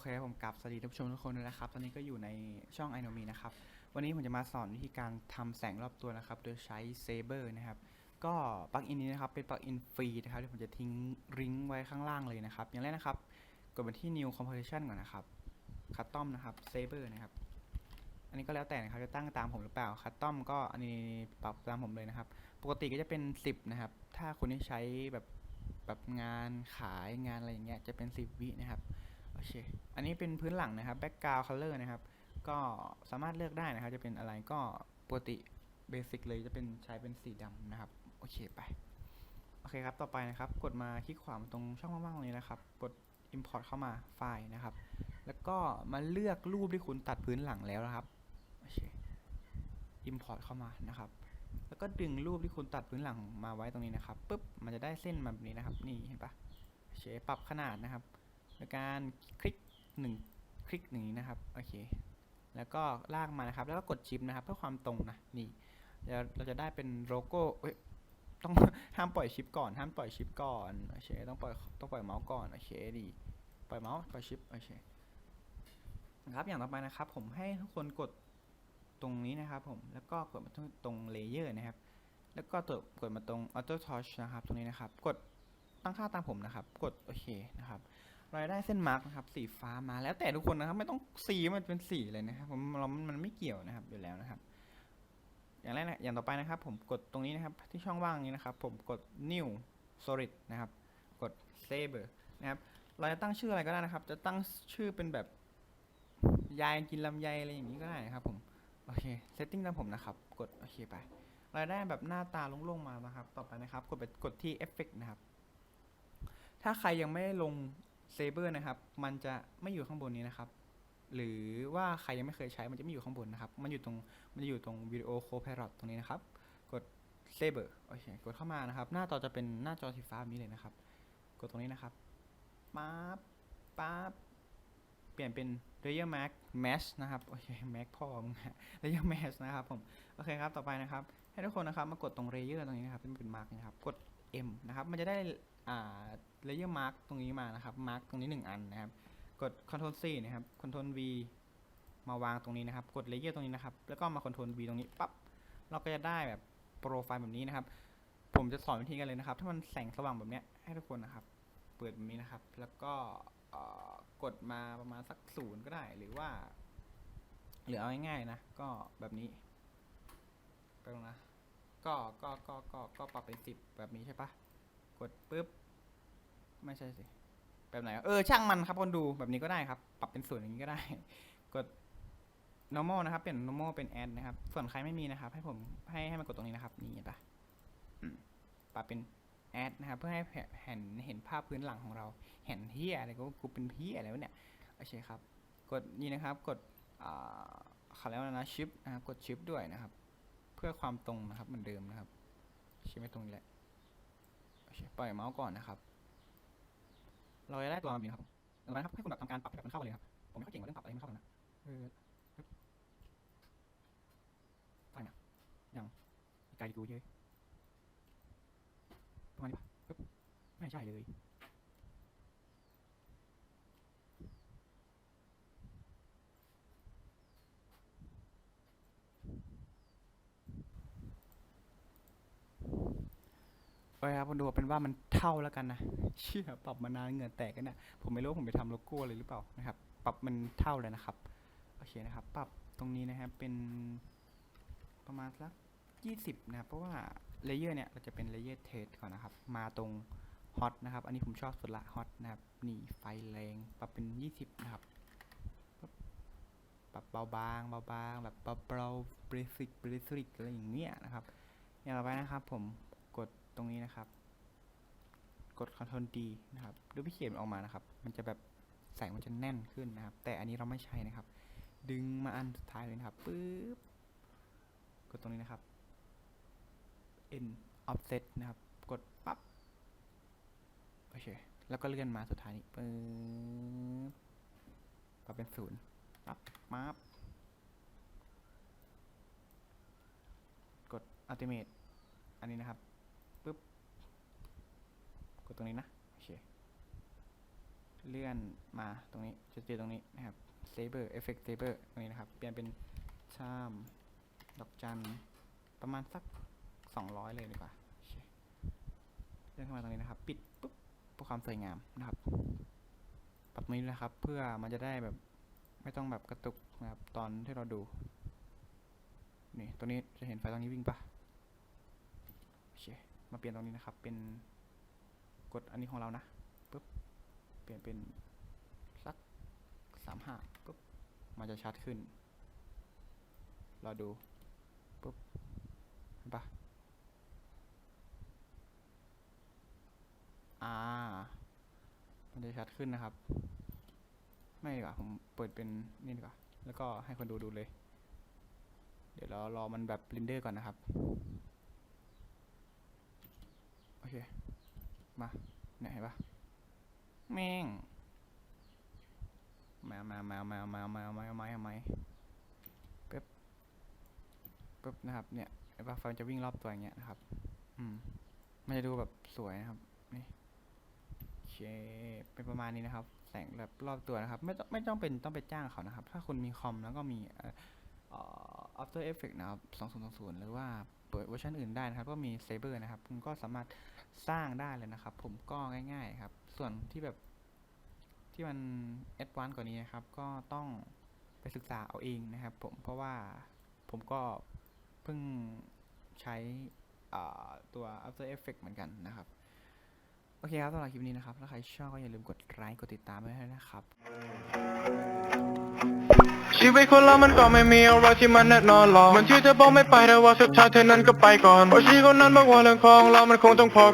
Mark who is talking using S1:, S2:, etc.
S1: เคผมกลับสวัสดีท่านผู้ชมทุกคนด้วยนะครับ ตอนนี้ก็อยู่ในช่องไอโนมีนะครับ วันนี้ผมจะมาสอนวิธีการทำแสงรอบตัวนะครับ โดยใช้ Saber นะครับ ก็ปลั๊กอินนี้นะครับ เป็นปลั๊กอินฟรีนะครับที่ผมจะทิ้งลิงไว้ข้างล่างเลยนะครับ อย่างแรกนะครับ กดไปที่ New Composition ก่อนนะครับ Custom นะครับ Saber นะครับ อันนี้ก็แล้วแต่นะครับ จะตั้งตามผมหรือเปล่า Custom ก็อันนี้ปรับตามผมเลยนะครับ ปกติก็จะเป็น 10 นะครับ ถ้าคนที่ใช้แบบแบบงานขายงานอะไรอย่างเงี้ย จะเป็น 10 วินะครับ โอเค อันนี้เป็นพื้นหลังนะครับ background color นะครับ ก็สามารถเลือกได้นะครับ จะเป็นอะไรก็ปกติเบสิกเลยจะเป็นใช้เป็นสีดำนะครับ โอเคไป โอเคครับ ต่อไปนะครับ กดมาคลิกขวาตรงช่องว่างๆตรงนี้นะครับ กด import เข้ามาไฟล์นะครับ แล้วก็มาเลือกรูปที่คุณตัดพื้นหลังแล้วนะครับ โอเค import เข้ามานะครับ แล้วก็ดึงรูปที่คุณตัดพื้นหลังมาไว้ตรงนี้นะครับปุ๊บ มันจะได้เส้นมาแบบนี้นะครับ นี่เห็นปะโอเค ปรับขนาดนะครับ โดยการคลิกหนึ่งคลิกอย่งนะครับโอเคแล้วก็ลากมานะครับ แล้วก็กดชิปนะครับ เพื่อความตรงนะนี่เดี๋ยวเราจะได้เป็นโลโก้เอ้ยต้องห้ามปล่อยชิปก่อนห้ามปล่อยชิปก่อนโอเคต้องปล่อยต้องปล่อยเมาส์ก่อนโอเคดีปล่อยเมาส์ปล่อยชิปโอเคนะครับอย่างต่อไปนะครับ ผมให้ทุกคนกดตรงนี้นะครับ ผมแล้วก็กดมาตรงเลเยอร์นะครับ แล้วก็ตัวกดมาตรง Auto Touch นะครับ ตรงนี้นะครับ กดตั้งค่าตามผมนะครับ กดโอเคนะครับ ราจะได้เส้นมาร์กนะครับสีฟ้ามาแล้วแต่ทุกคนนะครับ ไม่ต้องสีมันเป็นสีเลยนะครับผมเรามันไม่เกี่ยวนะครับอยู่แล้วนะครับ อย่างแรกนะอย่างต่อไปนะครับ ผมกดตรงนี้นะครับ ที่ช่องว่างนี้นะครับ ผมกด new solid นะครับ กด saber นะครับเราจะตั้งชื่ออะไรก็ได้นะครับ จะตั้งชื่อเป็นแบบยายกินลำไยอะไรอย่างนี้ก็ได้นะครับ ผมโอเค setting ตามผมนะครับ กดโอเคไปเราได้แบบหน้าตาโล่งๆมานะครับ ต่อไปนะครับ กดไปกดที่ effect นะครับ ถ้าใครยังไม่ได้ลง เซเบอร์นะครับ มันจะไม่อยู่ข้างบนนี้นะครับ หรือว่าใครยังไม่เคยใช้มันจะไม่อยู่ข้างบนนะครับ มันอยู่ตรงมันจะอยู่ตรงวิดีโอโค p i l o t ตรงนี้นะครับ กดเซเบอร์โอเคกดเข้ามานะครับ หน้าจอจะเป็นหน้าจอสีฟ้าแบบนี้เลยนะครับ กดตรงนี้นะครับป๊าบป๊าบเปลี่ยนเป็น layer mask mesh นะครับโอเค mask พ่อมึงฮะ layer mesh นะครับผมโอเคครับต่อไปนะครับ ให้ทุกคนนะครับมากดตรง layer ตรงนี้นะครับที่มันเป็น mark นะครับกด M นะครับ มันจะได้อ่า layer mark ตรงนี้มานะครับ mark ตรงนี้หนึ่งอันนะครับ กด Ctrl C นะครับ Ctrl V มาวางตรงนี้นะครับ กด layer ตรงนี้นะครับ แล้วก็มา Ctrl V ตรงนี้ปั๊บ เราก็จะได้แบบโปรไฟล์แบบนี้นะครับ ผมจะสอนวิธีกันเลยนะครับ ถ้ามันแสงสว่างแบบเนี้ยให้ทุกคนนะครับ เปิดแบบนี้นะครับ แล้วก็กดมาประมาณสักศูนย์ก็ได้ หรือว่า หรือเอาง่ายๆนะ ก็แบบนี้ ไปตรงนะ ก็ก็ก็ก็ก็ปรับเป็นสิบแบบนี้ใช่ปะกดปุ๊บ ไม่ใช่สิ แบบไหนเออช่างมันครับคนดูแบบนี้ก็ได้ครับ ปรับเป็นส่วนอย่างนี้ก็ได้ กด normal นะครับ เปลี่ยน normal เป็น add นะครับ ส่วนใครไม่มีนะครับ ให้ผมให้ให้มันกดตรงนี้นะครับ นี่เห็นปะปรับเป็น add นะครับ เพื่อให้เห็นเห็นภาพพื้นหลังของเราเห็นเฮียอะไรก็กูเป็นเฮียอะไรวะเนี่ยโอเคครับ กดนี่นะครับ กดอ่าเขาเรียกว่าอะนะ shift นะครับ กด shift ด้วยนะครับ เพื่อความตรงนะครับเหมือนเดิมนะครับ shift ไม่ตรงนี้แหละโอเคปล่อยเมาส์ก่อนนะครับ เราจะได้ตัวมาแบบนี้นะครับดังนั้นครับให้คุณแบบทำการปรับให้แบบมันเข้ากันเลยครับผมไม่ค่อยเก่งเรื่องปรับอะไรไม่เข้ากันนะเออไปเนี่ยยังอีกไกลกูเยอะประมาณนี้ปะไม่ใช่เลย โอเคครับคุณดูเป็นว่ามันเท่าแล้วกันนะเชื่อปรับมานานเงื่อแตกกันนี่ยผมไม่รู้ผมไปทำโลโก้เลยหรือเปล่านะครับ ปรับมันเท่าเลยนะครับโอเคนะครับ ปรับตรงนี้นะครับเป็นประมาณสักยี่สิบนะครับเพราะว่าเลเยอร์เนี่ยเราจะเป็นเลเยอร์เทสก่อนนะครับ มาตรงฮอตนะครับ อันนี้ผมชอบสุดละฮอตนะครับ นี่ไฟแรง ปรับเป็นยี่สิบนะครับ ปรับเบาบางเบาบางแบบเบาๆเบสิกเบสิกอะไรอย่างเงี้ยนะครับ อย่างต่อไปนะครับผม ตรงนี้นะครับ กด Ctrl D นะครับดูพี่เขียนออกมานะครับ มันจะแบบแสงมันจะแน่นขึ้นนะครับ แต่อันนี้เราไม่ใช่นะครับ ดึงมาอันสุดท้ายเลยนะครับปึ๊บกดตรงนี้นะครับ N Offset นะครับ กดปั๊บโอเคแล้วก็เลื่อนมาสุดท้ายนี้ปึ๊บปรับเป็นศูนย์ปั๊บปั๊บกด Ultimate อันนี้นะครับ ตรงนี้นะโอเคเลื่อนมาตรงนี้จะเจอตรงนี้นะครับ saber effect saber ตรงนี้นะครับ เปลี่ยนเป็นชามดอกจันประมาณสัก 200 เลยดีกว่าโอเคเลื่อนเข้ามาตรงนี้นะครับ ปิดปุ๊บเพื่อความสวยงามนะครับปรับตรงนี้ด้วยนะครับ เพื่อมันจะได้แบบไม่ต้องแบบกระตุกนะครับตอนที่เราดูนี่ตัวนี้จะเห็นไฟตรงนี้วิ่งปะโอเคมาเปลี่ยนตรงนี้นะครับเป็น กดอันนี้ของเรานะปุ๊บเปลี่ยนเป็นสักสามห้าปุ๊บมันจะชัดขึ้นรอดูปุ๊บเห็นปะอ่า มันจะชัดขึ้นนะครับ ไม่ดีกว่าผมเปิดเป็นนี่ดีกว่า แล้วก็ให้คนดูดูเลย เดี๋ยวเรารอมันแบบเรนเดอร์ก่อนนะครับ โอเค มาเนี่ยเห็นปะแม่งมามามามามามามามามามาปึ๊บปึ๊บนะครับ เนี่ยเห็นปะไฟมันจะวิ่งรอบตัวอย่างเงี้ยนะครับ อืมมันจะดูแบบสวยนะครับ นี่เคเป็นประมาณนี้นะครับ แสงแบบรอบตัวนะครับ ไม่ต้องไม่ต้องเป็นต้องไปจ้างเขานะครับ ถ้าคุณมีคอมแล้วก็มีเอ่อเอ่อ After Effects นะครับ 2020 หรือว่าเปิดเวอร์ชันอื่นได้นะครับ ก็มี Saber นะครับ คุณก็สามารถ สร้างได้เลยนะครับ ผมก็ง่าย ๆ ครับ ส่วนที่แบบที่มัน Advanced กว่านี้นะครับ ก็ต้องไปศึกษาเอาเองนะครับ ผมเพราะว่าผมก็เพิ่งใช้ตัว After Effects เหมือนกันนะครับ โอเคครับสำหรับคลิปนี้นะครับ ถ้าใครชอบก็อย่าลืมกดไลค์กดติดตามไว้ด้วยนะครับ
S2: ชีวิตคนเรามันก็ไม่มีอะไรที่มันแน่นอนหรอกมันที่เธอบอกไม่ไปแต่ว่าสุดท้ายเธอนั้นก็ไปก่อนเพราะชีคนนั้นบอกว่าเรื่องของเรามันคงต้องพอ